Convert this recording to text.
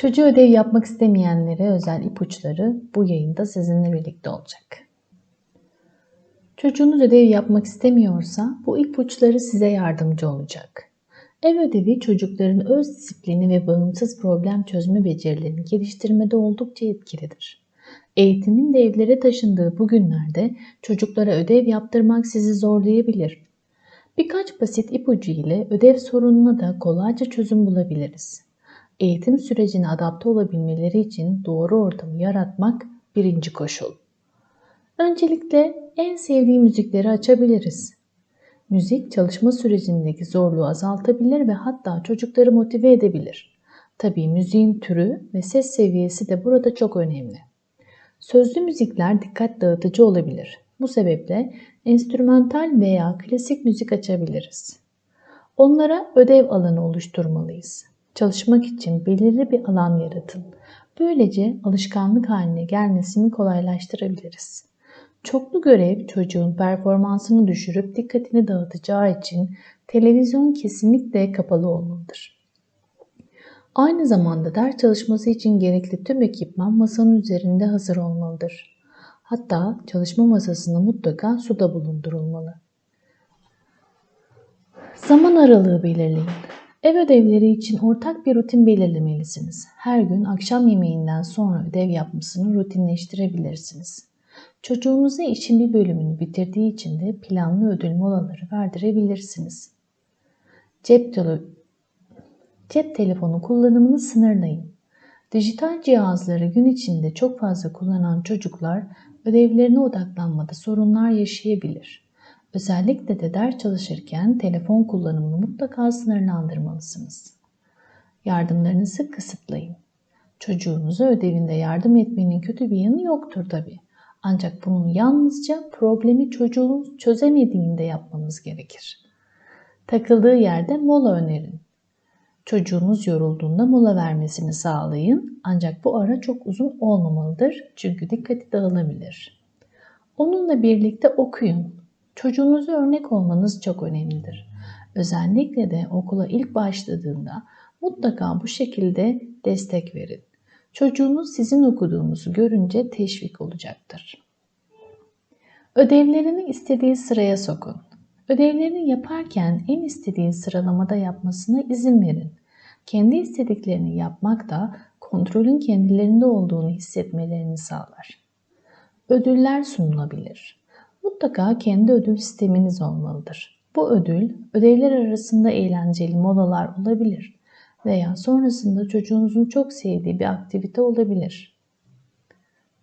Çocuğu ödev yapmak istemeyenlere özel ipuçları bu yayında sizinle birlikte olacak. Çocuğunuz ödev yapmak istemiyorsa bu ipuçları size yardımcı olacak. Ev ödevi çocukların öz disiplini ve bağımsız problem çözme becerilerini geliştirmede oldukça etkilidir. Eğitimin de evlere taşındığı bu günlerde çocuklara ödev yaptırmak sizi zorlayabilir. Birkaç basit ipucu ile ödev sorununa da kolayca çözüm bulabiliriz. Eğitim sürecine adapte olabilmeleri için doğru ortamı yaratmak birinci koşul. Öncelikle en sevdiği müzikleri açabiliriz. Müzik çalışma sürecindeki zorluğu azaltabilir ve hatta çocukları motive edebilir. Tabii müziğin türü ve ses seviyesi de burada çok önemli. Sözlü müzikler dikkat dağıtıcı olabilir. Bu sebeple enstrümantal veya klasik müzik açabiliriz. Onlara ödev alanı oluşturmalıyız. Çalışmak için belirli bir alan yaratın. Böylece alışkanlık haline gelmesini kolaylaştırabiliriz. Çoklu görev çocuğun performansını düşürüp dikkatini dağıtacağı için televizyon kesinlikle kapalı olmalıdır. Aynı zamanda ders çalışması için gerekli tüm ekipman masanın üzerinde hazır olmalıdır. Hatta çalışma masasında mutlaka su da bulundurulmalı. Zaman aralığı belirleyin. Ev ödevleri için ortak bir rutin belirlemelisiniz. Her gün akşam yemeğinden sonra ödev yapmasını rutinleştirebilirsiniz. Çocuğunuza işin bir bölümünü bitirdiği için de planlı ödül molaları verdirebilirsiniz. Cep, tele Cep telefonu kullanımını sınırlayın. Dijital cihazları gün içinde çok fazla kullanan çocuklar ödevlerine odaklanmada sorunlar yaşayabilir. Özellikle de ders çalışırken telefon kullanımını mutlaka sınırlandırmalısınız. Yardımlarınızı kısıtlayın. Çocuğunuza ödevinde yardım etmenin kötü bir yanı yoktur tabi. Ancak bunun yalnızca problemi çocuğun çözemediğinde yapmanız gerekir. Takıldığı yerde mola önerin. Çocuğunuz yorulduğunda mola vermesini sağlayın ancak bu ara çok uzun olmamalıdır çünkü dikkati dağılabilir. Onunla birlikte okuyun. Çocuğunuza örnek olmanız çok önemlidir. Özellikle de okula ilk başladığında mutlaka bu şekilde destek verin. Çocuğunuz sizin okuduğunuzu görünce teşvik olacaktır. Ödevlerini istediği sıraya sokun. Ödevlerini yaparken en istediği sıralamada yapmasına izin verin. Kendi istediklerini yapmak da kontrolün kendilerinde olduğunu hissetmelerini sağlar. Ödüller sunulabilir. Mutlaka kendi ödül sisteminiz olmalıdır. Bu ödül ödevler arasında eğlenceli molalar olabilir veya sonrasında çocuğunuzun çok sevdiği bir aktivite olabilir.